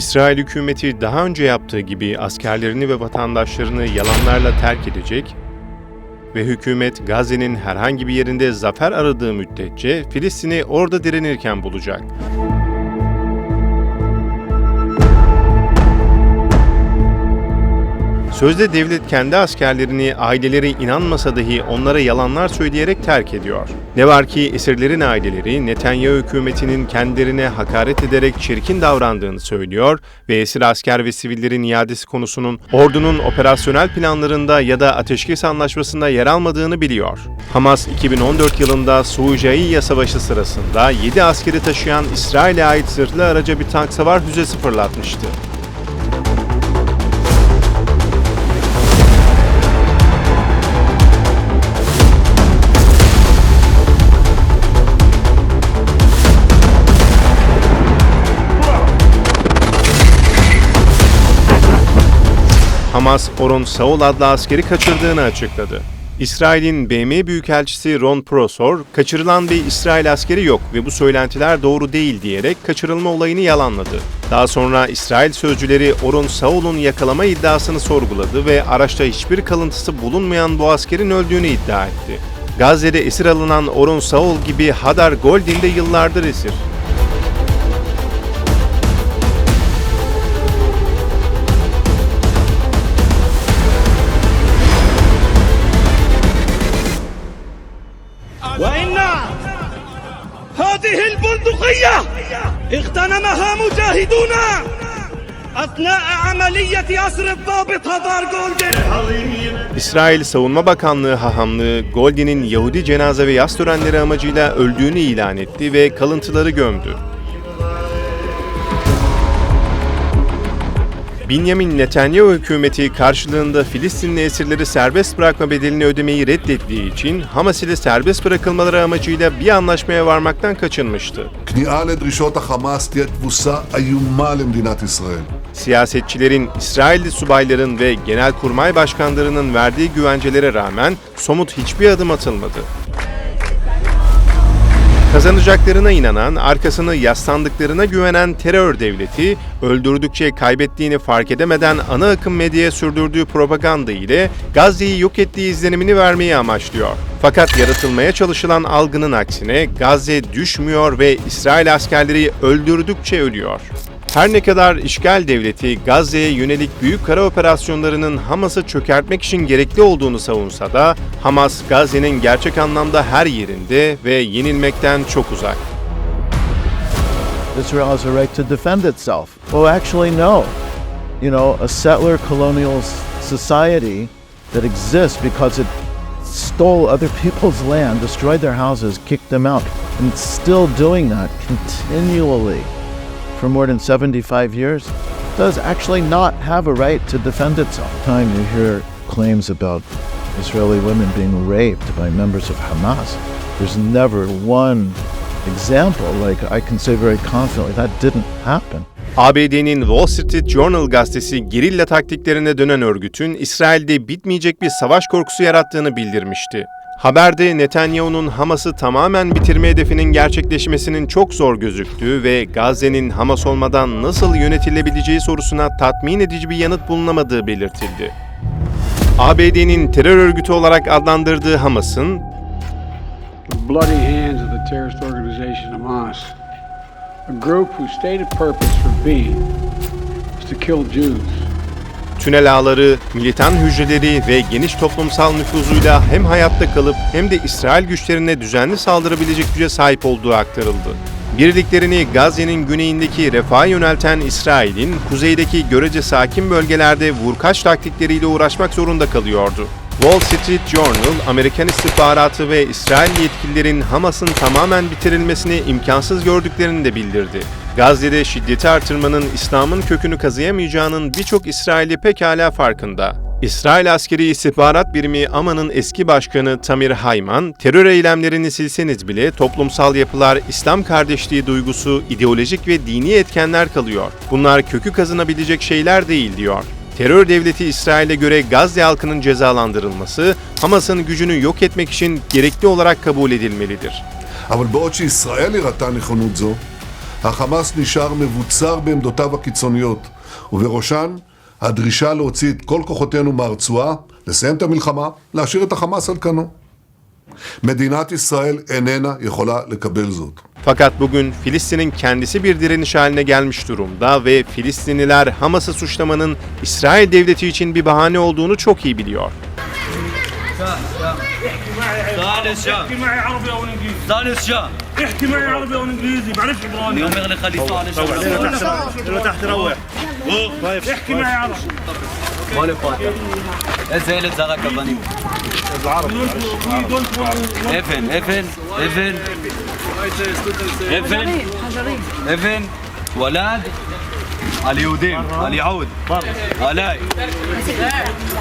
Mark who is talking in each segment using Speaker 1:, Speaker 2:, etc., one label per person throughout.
Speaker 1: İsrail hükümeti daha önce yaptığı gibi askerlerini ve vatandaşlarını yalanlarla terk edecek ve hükümet Gazze'nin herhangi bir yerinde zafer aradığı müddetçe Filistin'i orada direnirken bulacak. Sözde devlet kendi askerlerini aileleri inanmasa dahi onlara yalanlar söyleyerek terk ediyor. Ne var ki esirlerin aileleri Netanyahu hükümetinin kendilerine hakaret ederek çirkin davrandığını söylüyor ve esir asker ve sivillerin iadesi konusunun ordunun operasyonel planlarında ya da ateşkes anlaşmasında yer almadığını biliyor. Hamas 2014 yılında Suucaiya Savaşı sırasında 7 askeri taşıyan İsrail'e ait zırhlı araca bir tank savar füzesi fırlatmıştı. Hamas, Oron Saul adlı askeri kaçırdığını açıkladı. İsrail'in BM Büyükelçisi Ron Prosor, kaçırılan bir İsrail askeri yok ve bu söylentiler doğru değil diyerek kaçırılma olayını yalanladı. Daha sonra İsrail sözcüleri Oron Saul'un yakalama iddiasını sorguladı ve araçta hiçbir kalıntısı bulunmayan bu askerin öldüğünü iddia etti. Gazze'de esir alınan Oron Saul gibi Hadar Goldin de yıllardır esir.
Speaker 2: هذه البندقية اغتنمها مجاهدون أثناء عملية أسر الضابط هدار جولدن
Speaker 1: İsrail Savunma Bakanlığı hahamlığı Goldin'in Yahudi cenaze ve yas törenleri amacıyla öldüğünü ilan etti ve kalıntıları gömdü. Benjamin Netanyahu hükümeti karşılığında Filistinli esirleri serbest bırakma bedelini ödemeyi reddettiği için Hamas ile serbest bırakılmaları amacıyla bir anlaşmaya varmaktan kaçınmıştı. Siyasetçilerin, İsrailli subayların ve genelkurmay başkanlarının verdiği güvencelere rağmen somut hiçbir adım atılmadı. Kazanacaklarına inanan, arkasını yaslandıklarına güvenen terör devleti, öldürdükçe kaybettiğini fark edemeden ana akım medyaya sürdürdüğü propaganda ile Gazze'yi yok ettiği izlenimini vermeyi amaçlıyor. Fakat yaratılmaya çalışılan algının aksine Gazze düşmüyor ve İsrail askerleri öldürdükçe ölüyor. Her ne kadar işgal devleti Gazze'ye yönelik büyük kara operasyonlarının Hamas'ı çökertmek için gerekli olduğunu savunsa da Hamas Gazze'nin gerçek anlamda her yerinde ve yenilmekten çok uzak.
Speaker 3: Israel has a right to defend itself. Well, actually, no. You know, a settler colonial society that exists because it stole other people's land, destroyed their houses, kicked them out, and it's still doing that continually for more than 75 years, does actually not have a right to defend itself. Time you hear claims about Israeli women being raped by members of Hamas, there's never one example, like I can say very confidently, that didn't happen.
Speaker 1: ABD'nin Wall Street Journal gazetesi gerilla taktiklerine dönen örgütün İsrail'de bitmeyecek bir savaş korkusu yarattığını bildirmişti. Haberde Netanyahu'nun Hamas'ı tamamen bitirme hedefinin gerçekleşmesinin çok zor gözüktüğü ve Gazze'nin Hamas olmadan nasıl yönetilebileceği sorusuna tatmin edici bir yanıt bulunamadığı belirtildi. ABD'nin terör örgütü olarak adlandırdığı Hamas'ın
Speaker 4: a group whose stated purpose for being is to kill Jews.
Speaker 1: Tünel ağları, militan hücreleri ve geniş toplumsal nüfuzuyla hem hayatta kalıp hem de İsrail güçlerine düzenli saldırabilecek güce sahip olduğu aktarıldı. Birliklerini Gazze'nin güneyindeki refaha yönelten İsrail'in kuzeydeki görece sakin bölgelerde vurkaç taktikleriyle uğraşmak zorunda kalıyordu. Wall Street Journal, Amerikan istihbaratı ve İsrail yetkililerin Hamas'ın tamamen bitirilmesini imkansız gördüklerini de bildirdi. Gazze'de şiddeti artırmanın İslam'ın kökünü kazıyamayacağının birçok İsrail'i pekala farkında. İsrail askeri istihbarat birimi AMA'nın eski başkanı Tamir Hayman, terör eylemlerini silseniz bile toplumsal yapılar, İslam kardeşliği duygusu, ideolojik ve dini etkenler kalıyor. Bunlar kökü kazınabilecek şeyler değil diyor. Terör devleti İsrail'e göre Gazze halkının cezalandırılması, Hamas'ın gücünü yok etmek için gerekli olarak kabul edilmelidir.
Speaker 5: Ama bu İsrail החמאס נשאר מבוצר בעמדותיו הקיצוניות, ובראשן הדרישה להוציא את כל כוחותינו מהרצועה, לסיים את המלחמה, להשאיר את החמאס על כנו. מדינת ישראל איננה יכולה לקבל זאת.
Speaker 1: Fakat bugün Filistin'in kendisi bir direniş haline gelmiş durumda ve Filistinliler Hamas'ı suçlamanın İsrail devleti için bir bahane olduğunu çok iyi biliyor.
Speaker 6: ثالث شهر
Speaker 2: احكي معي عربي أو إنجليزي. بعرفش عبراني
Speaker 6: يوم يغلق خليفة على تحت روح
Speaker 2: تحت روح. احكي معي عربي
Speaker 6: مالي فاتح إزاي اللي تزغك الظنيم العرب. افن افن افن افن افن ولاد اليهودين اليعود علي.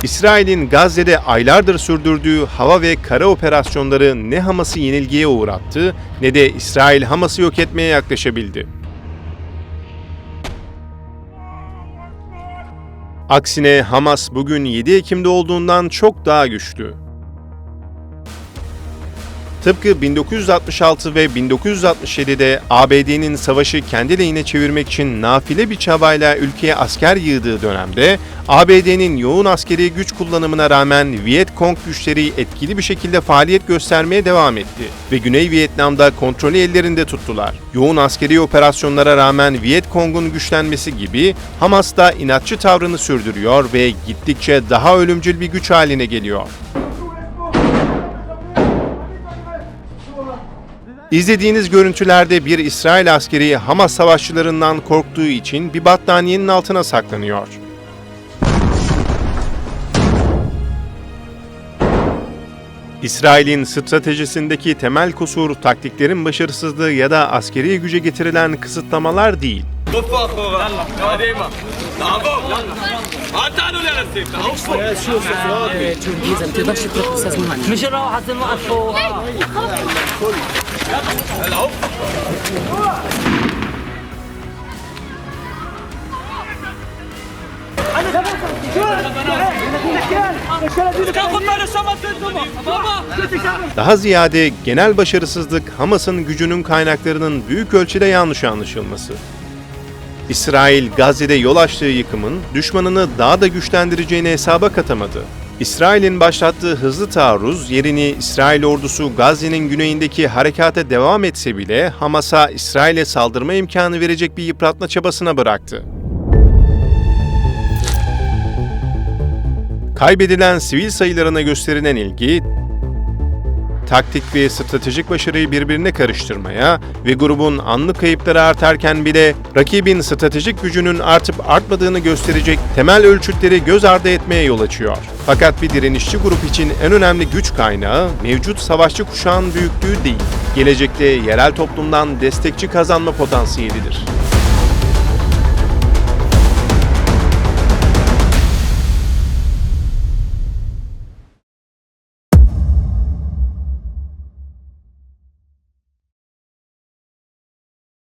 Speaker 1: İsrail'in Gazze'de aylardır sürdürdüğü hava ve kara operasyonları ne Hamas'ı yenilgiye uğrattı ne de İsrail Hamas'ı yok etmeye yaklaşabildi. Aksine Hamas bugün 7 Ekim'de olduğundan çok daha güçlü. Tıpkı 1966 ve 1967'de ABD'nin savaşı kendi lehine çevirmek için nafile bir çabayla ülkeye asker yığdığı dönemde ABD'nin yoğun askeri güç kullanımına rağmen Viet Cong güçleri etkili bir şekilde faaliyet göstermeye devam etti ve Güney Vietnam'da kontrolü ellerinde tuttular. Yoğun askeri operasyonlara rağmen Viet Cong'un güçlenmesi gibi Hamas da inatçı tavrını sürdürüyor ve gittikçe daha ölümcül bir güç haline geliyor. İzlediğiniz görüntülerde bir İsrail askeri Hamas savaşçılarından korktuğu için bir battaniyenin altına saklanıyor. İsrail'in stratejisindeki temel kusur taktiklerin başarısızlığı ya da askeri güce getirilen kısıtlamalar değil.
Speaker 6: طف اخوها قديمه تعبوا ما تعالوا لي على السيف تعبوا
Speaker 7: شوف شوف الجيزه ما تقدرش تروح استاذ مهند مش نروح عشان نوقف فوق
Speaker 1: Daha ziyade genel başarısızlık Hamas'ın gücünün kaynaklarının büyük ölçüde yanlış anlaşılması. İsrail Gazze'de yol açtığı yıkımın düşmanını daha da güçlendireceğini hesaba katamadı. İsrail'in başlattığı hızlı taarruz yerini İsrail ordusu Gazze'nin güneyindeki harekata devam etse bile Hamas'a İsrail'e saldırma imkanı verecek bir yıpratma çabasına bıraktı. Kaybedilen sivil sayılarına gösterilen ilgi, taktik ve stratejik başarıyı birbirine karıştırmaya ve grubun anlık kayıpları artarken bile rakibin stratejik gücünün artıp artmadığını gösterecek temel ölçütleri göz ardı etmeye yol açıyor. Fakat bir direnişçi grup için en önemli güç kaynağı mevcut savaşçı kuşağın büyüklüğü değil, gelecekte yerel toplumdan destekçi kazanma potansiyelidir.